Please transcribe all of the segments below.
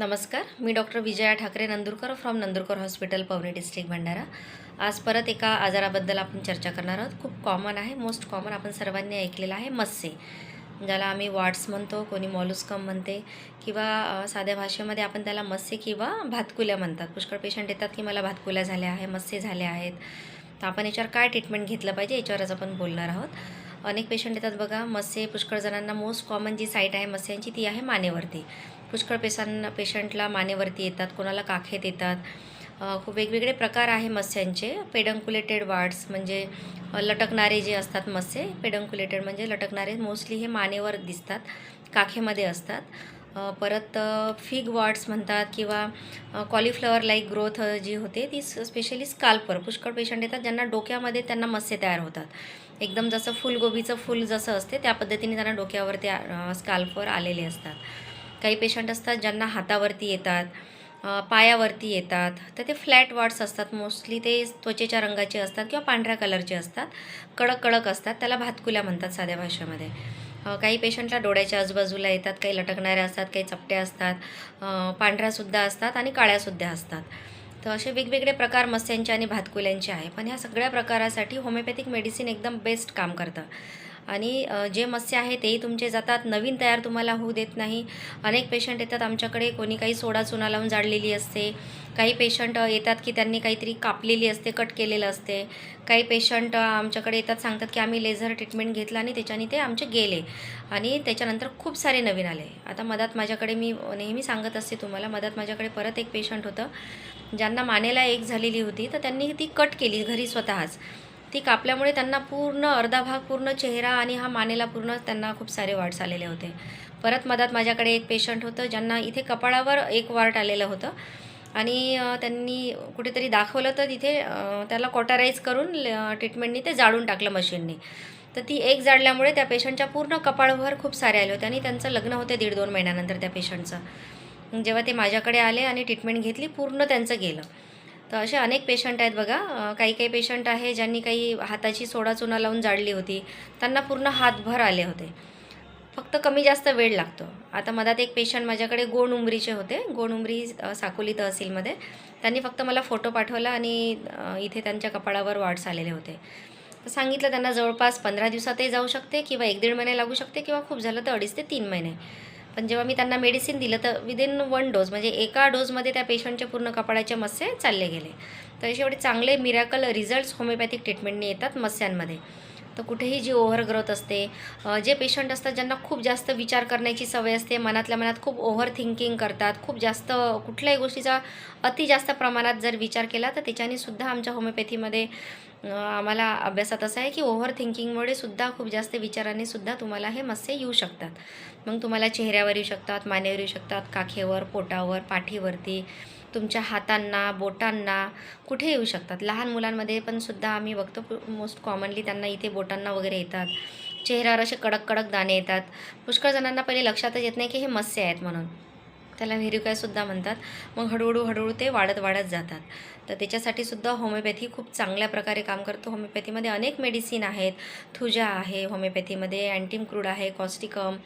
नमस्कार. मी doctor Vijaya Thakre Nandurkar from Nandurkar hospital Pauni district Bhandara. आज परत एका आजाराबद्दल आपण चर्चा करणार आहोत. खूप कॉमन आहे मोस्ट कॉमन आपण सर्वांनी ऐकलेलं आहे मस्से. ज्याला आम्ही वाट्स म्हणतो कोणी मॉलुस्कम म्हणते किंवा साध्या भाषेमध्ये आपण त्याला मस्से किंवा भातकुल्या म्हणतात. पुष्कळ पेशंट येतात की मला भातकुल्या झाल्या आहे मस्से झाले आहेत. तर आपण याच्यावर काय ट्रीटमेंट घेतलं पाहिजे याच्यावरच आपण बोलणार आहोत. अनेक पेशंट येतात बघा मस्से पुष्कळ जणांना मोस्ट कॉमन जी साईट आहे मस्यांची ती आहे मानेवरती. पुष्कळ पेशांना पेशंटला मानेवरती येतात कोणाला काखेत येतात. खूप वेगवेगळे प्रकार आहे मत्स्यांचे पेडंकुलेटेड वार्ड्स म्हणजे लटकणारे जे असतात मत्स्य पेडंकुलेटेड म्हणजे लटकणारे मोस्टली हे मानेवर दिसतात काखेमध्ये असतात. परत फिग वार्ड्स म्हणतात किंवा कॉलीफ्लॉवर लाईक ग्रोथ जी होते ती स्पेशली स्काल्पवर पुष्कळ पेशंट येतात ज्यांना डोक्यामध्ये त्यांना मत्स्य तयार होतात. एकदम जसं फुलगोबीचं फुल जसं असते त्या पद्धतीने त्यांना डोक्यावर त्या स्काल्पवर आलेले असतात. काही पेशंट असतात ज्यांना हातावरती येतात पायावरती येतात. तर ते फ्लॅट वॉट्स असतात. मोस्टली ते त्वचेच्या रंगाचे असतात किंवा पांढऱ्या कलरचे असतात. कडक कडक असतात. त्याला भातकुल्या म्हणतात साध्या भाषेमध्ये. काही पेशंटला डोळ्याच्या आजूबाजूला येतात काही लटकणाऱ्या असतात काही चपट्या असतात. पांढऱ्यासुद्धा असतात आणि काळ्यासुद्धा असतात. तर असे वेगवेगळे प्रकार मत्स्यांचे आणि भातकुल्यांचे आहे. पण ह्या सगळ्या प्रकारासाठी होमिओपॅथिक मेडिसिन एकदम बेस्ट काम करतं. आणि जे मत्स्य आहे तेही तुमचे जातात. नवीन तयार तुम्हाला होऊ देत नाही. अनेक पेशंट येतात आमच्याकडे. कोणी काही सोडा चुना लावून जाळलेली असते. काही पेशंट येतात की त्यांनी काहीतरी कापलेली असते कट केलेलं असते. काही पेशंट आमच्याकडे येतात सांगतात की आम्ही लेझर ट्रीटमेंट घेतला आणि त्याच्याने ते आमचे गेले. आणि त्याच्यानंतर खूप सारे नवीन आले. आता मधात माझ्याकडे मी नेहमी सांगत असते तुम्हाला मधात माझ्याकडे परत एक पेशंट होतं. ज्यांना मानेला एक झालेली होती तर त्यांनी ती कट केली घरी स्वतःच. ती कापल्यामुळे त्यांना पूर्ण अर्धा भाग पूर्ण चेहरा आणि हा मानेला पूर्ण त्यांना खूप सारे वाट आलेले होते. परत मधात माझ्याकडे एक पेशंट होतं ज्यांना इथे कपाळावर एक वार्ट आलेलं होतं. आणि त्यांनी कुठेतरी दाखवलं तर तिथे त्याला कॉटराईज करून ट्रीटमेंटनी ते जाळून टाकलं मशीननी तर ती एक जाळल्यामुळे त्या पेशंटच्या पूर्ण कपाळभर खूप सारे आले होते. आणि त्यांचं लग्न होते दीड दोन महिन्यानंतर त्या पेशंटचं जेव्हा ते माझ्याकडे आले आणि ट्रीटमेंट घेतली पूर्ण त्यांचं गेलं. तर असे अनेक पेशंट आहेत बघा. काही काही पेशंट आहे ज्यांनी काही हाताची सोडा चुना लावून जाळली होती. त्यांना पूर्ण हातभर आले होते. फक्त कमी जास्त वेळ लागतो. आता मधात एक पेशंट माझ्याकडे गोण उमरीचे होते. गोण उमरी साकोली तहसीलमध्ये. त्यांनी फक्त मला फोटो पाठवला आणि इथे त्यांच्या कपाळावर वाढ आलेले होते. तर सांगितलं त्यांना जवळपास पंधरा दिवसातही जाऊ शकते किंवा एक दीड महिने लागू शकते किंवा खूप झालं तर अडीच ते तीन महिने. पण जेव्हा मी त्यांना मेडिसिन दिलं तर विदिन वन डोस म्हणजे एका डोसमध्ये त्या पेशंटचे पूर्ण कपाळाचे मस्से चालले गेले. तर असे एवढे चांगले मिरॅकल रिझल्ट्स होमिओपॅथिक ट्रीटमेंटने येतात मस्यांमध्ये तर कुठेही जी ओव्हर ग्रोथ असते जे पेशंट असतात ज्यांना खूप जास्त विचार करण्याची सवय असते मनातल्या मनात खूप ओव्हर थिंकिंग करतात खूप जास्त कुठल्याही गोष्टीचा अति जास्त प्रमाणात जर विचार केला तर त्याच्याने सुद्धा आमच्या होमिओपॅथीमध्ये आम्हाला अभ्यासात असं आहे की ओव्हर थिंकिंगमुळे सुद्धा खूप जास्त विचारांनी सुद्धा तुम्हाला हे मस्से येऊ शकतात. मग तुम्हाला चेहऱ्यावर येऊ शकतात मानेवर येऊ शकतात काखेवर पोटावर पाठीवरती तुमच्या हातांना बोटांना कुठे येऊ शकतात. लहान मुलांमध्ये पण सुद्धा आम्ही बघतो मोस्ट कॉमनली त्यांना इथे बोटांना वगैरे येतात. चेहऱ्यावर असे कडक कडक दाणे येतात. पुष्कळ जणांना पहिले लक्षातच येत नाही की हे मत्स्य आहेत म्हणून. त्याला व्हेरिकायसुद्धा म्हणतात. मग हळूहळू हळूहळू ते वाढत वाढत जातात. तर त्याच्यासाठी सुद्धा होमिओपॅथी खूप चांगल्या प्रकारे काम करतो. होमिओपॅथीमध्ये अनेक मेडिसिन आहेत. थुजा आहे होमिओपॅथीमध्ये अँटीम क्रूड आहे causticum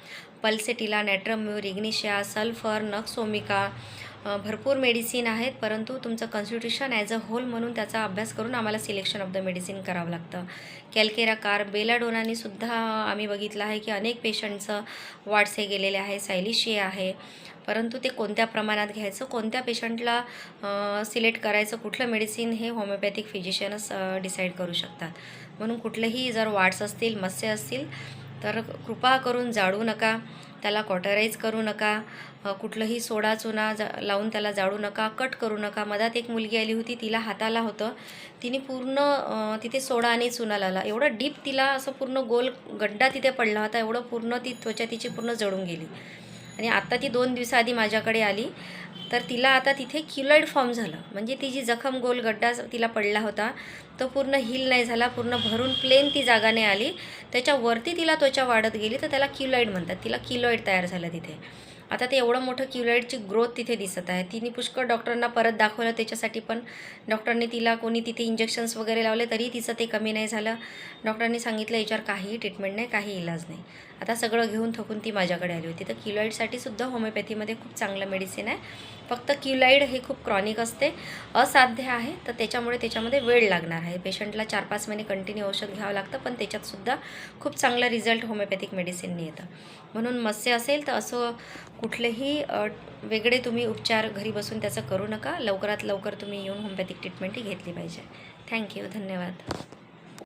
pulsatilla natrum mur ignatia sulphur nux vomica भरपूर मेडिसिन आहेत. परंतु तुमचं कन्स्टिट्यूशन ॲज अ होल म्हणून त्याचा अभ्यास करून आम्हाला सिलेक्शन ऑफ द मेडिसिन करावं लागतं. कॅल्केरा कार बेलाडोनानी सुद्धा आम्ही बघितलं आहे की अनेक पेशंटचं वाट्स हे गेलेले आहे सायलिशिया आहे. परंतु ते कोणत्या प्रमाणात घ्यायचं कोणत्या पेशंटला सिलेक्ट करायचं कुठलं मेडिसिन हे होमिओपॅथिक फिजिशियनच डिसाईड करू शकतात. म्हणून कुठलेही जर वाट्स असतील मत्स्य असतील तर कृपा करून जाळू नका त्याला कॉटराईज करू नका कुठलंही सोडा चुना जा लावून त्याला जाळू नका कट करू नका. मधात एक मुलगी आली होती तिला हाताला होतं. तिने पूर्ण तिथे सोडा आणि चुना लावला. एवढं डीप तिला असं पूर्ण गोल गड्डा तिथे पडला होता एवढं पूर्ण ती त्वचा तिची पूर्ण जळून गेली. आणि आत्ता ती दोन दिवसाआधी माझ्याकडे आली. तर तिला आता तिथे क्युलॉइड फॉर्म झालं. म्हणजे ती जी जखम गोल गड्डा तिला पडला होता तो पूर्ण हील नाही झाला पूर्ण भरून प्लेन ती जागाने आली. त्याच्यावरती तिला त्वचा वाढत गेली तर त्याला क्युलॉइड म्हणतात. तिला किलॉइड तयार झालं तिथे. आता ते एवढं मोठं क्युलॉइडची ग्रोथ तिथे दिसत आहे. तिने पुष्कळ डॉक्टरांना परत दाखवलं त्याच्यासाठी पण. डॉक्टरांनी तिला कोणी तिथे इंजेक्शन्स वगैरे लावले तरी तिचं ते कमी नाही झालं. डॉक्टरांनी सांगितलं याच्यावर काहीही ट्रीटमेंट नाही काही इलाज नाही. आता सगळं घेऊन थकून ती माझ्याकडे आली होती. तर क्युलॉइडसाठी सुद्धा होमिओपॅथीमध्ये खूप चांगलं मेडिसिन आहे. फक्त क्युलाईड हे खूप क्रॉनिक असते असाध्य आहे. तर त्याच्यामुळे त्याच्यामध्ये वेळ लागणार आहे. पेशंटला चार पाच महिने कंटिन्यू औषध घ्यावं लागतं पण त्याच्यातसुद्धा खूप चांगला रिझल्ट होमिओपॅथिक मेडिसिनने येतं. म्हणून मत्स्य असेल तर असं कुठलेही वेगळे तुम्ही उपचार घरी बसून त्याचं करू नका. लवकरात लवकर तुम्ही येऊन होमिओपॅथिक ट्रीटमेंट ही घेतली पाहिजे. थँक्यू धन्यवाद.